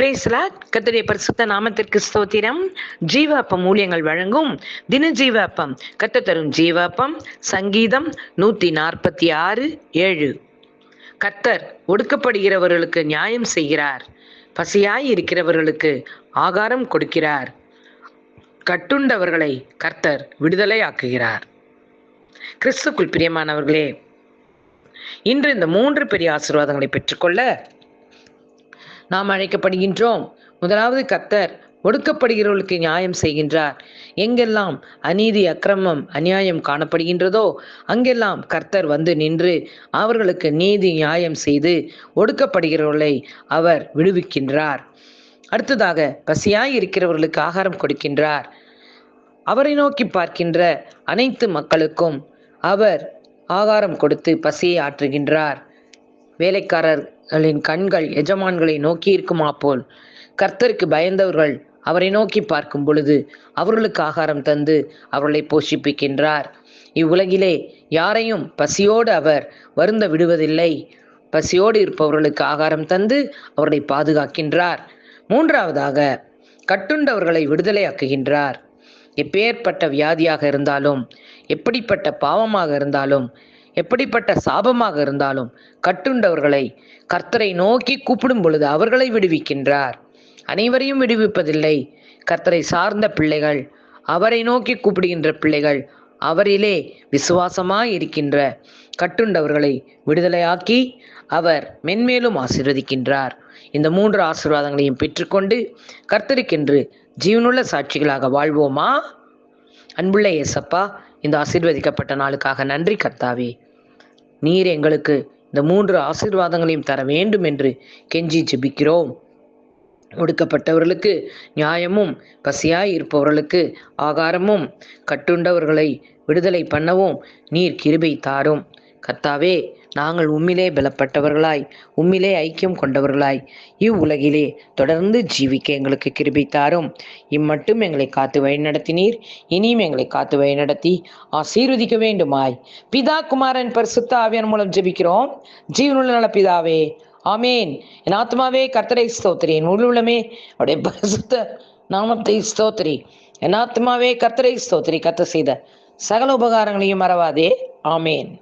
பிரேஸ்லாட் கத்தடைய பரிசுத்த நாமத்திற்கு ஸ்தோத்திரம். ஜீவாப்பம் ஊழியங்கள் வழங்கும் தின ஜீவாப்பம். கத்த தரும் ஜீவாப்பம். சங்கீதம் நூத்தி நாற்பத்தி ஆறு ஏழு. கத்தர் ஒடுக்கப்படுகிறவர்களுக்கு நியாயம் செய்கிறார். பசியாய் இருக்கிறவர்களுக்கு ஆகாரம் கொடுக்கிறார். கட்டுண்டவர்களை கர்த்தர் விடுதலையாக்குகிறார். கிறிஸ்துக்குள் பிரியமானவர்களே இன்று இந்த மூன்று பெரிய ஆசீர்வாதங்களை பெற்றுக்கொள்ள நாம் அழைக்கப்படுகின்றோம். முதலாவது கத்தர் ஒடுக்கப்படுகிறவர்களுக்கு நியாயம் செய்கின்றார். எங்கெல்லாம் அநீதி அக்கிரமம் அநியாயம் காணப்படுகின்றதோ அங்கெல்லாம் கர்த்தர் வந்து நின்று அவர்களுக்கு நீதி நியாயம் செய்து ஒடுக்கப்படுகிறவர்களை அவர் விடுவிக்கின்றார். அடுத்ததாக பசியாய் இருக்கிறவர்களுக்கு ஆகாரம் கொடுக்கின்றார். அவரை நோக்கி பார்க்கின்ற அனைத்து மக்களுக்கும் அவர் ஆகாரம் கொடுத்து பசியை ஆற்றுகின்றார். வேலைக்காரர் அவர்களின் கண்கள் எஜமான்களை நோக்கி இருக்குமா போல். கர்த்தருக்கு பயந்தவர்கள் அவரை நோக்கி பார்க்கும் பொழுது அவர்களுக்கு ஆகாரம் தந்து அவர்களை போஷிப்பிக்கின்றார். இவ்வுலகிலே யாரையும் பசியோடு அவர் வருந்த விடுவதில்லை. பசியோடு இருப்பவர்களுக்கு ஆகாரம் தந்து அவர்களை பாதுகாக்கின்றார். மூன்றாவதாக கட்டுண்டவர்களை விடுதலையாக்குகின்றார். எப்பேற்பட்ட வியாதியாக இருந்தாலும் எப்படிப்பட்ட பாவமாக இருந்தாலும் எப்படிப்பட்ட சாபமாக இருந்தாலும் கட்டுண்டவர்களை கர்த்தரை நோக்கி கூப்பிடும் பொழுது அவர்களை விடுவிக்கின்றார். அனைவரையும் விடுவிப்பதில்லை. கர்த்தரை சார்ந்த பிள்ளைகள் அவரை நோக்கி கூப்பிடுகின்ற பிள்ளைகள் அவரிலே விசுவாசமாய் இருக்கின்ற கட்டுண்டவர்களை விடுதலையாக்கி அவர் மென்மேலும் ஆசீர்வதிக்கின்றார். இந்த மூன்று ஆசீர்வாதங்களையும் பெற்றுக்கொண்டு கர்த்தருக்கென்று ஜீவனுள்ள சாட்சிகளாக வாழ்வோமா? அன்புள்ள ஏசப்பா இந்த ஆசீர்வதிக்கப்பட்ட நாளுக்காக நன்றி கர்த்தாவே. நீர் எங்களுக்கு இந்த மூன்று ஆசீர்வாதங்களையும் தர வேண்டும் என்று கெஞ்சி ஜெபிக்கிறோம். ஒடுக்கப்பட்டவர்களுக்கு நியாயமும் பசியாய் இருப்பவர்களுக்கு ஆகாரமும் கட்டுண்டவர்களை விடுதலை பண்ணவும் நீர் கிருபை தாரும். கர்த்தாவே நாங்கள் உம்மிலே பலப்பட்டவர்களாய் உம்மிலே ஐக்கியம் கொண்டவர்களாய் இவ்வுலகிலே தொடர்ந்து ஜீவிக்க எங்களுக்கு கிருபித்தாரும் இம்மட்டும் எங்களை காத்து வழிநடத்தினீர் இனியும் எங்களை காத்து வழிநடத்தி ஆசீர்வதிக்க வேண்டுமாய். பிதா குமாரன் பரிசுத்த ஆவியன் மூலம் ஜெபிக்கிறோம். ஜீவனுள்ள நல பிதாவே ஆமேன். என் ஆத்மாவே கர்த்தரை ஸ்தோத்திரி. என் உள்ளமே அவருடைய பரிசுத்த நாமத்தை ஸ்தோத்திரி. என் ஆத்மாவே கர்த்தரை ஸ்தோத்திரி. கத்த செய்த சகல உபகாரங்களையும் மறவாதே. ஆமேன்.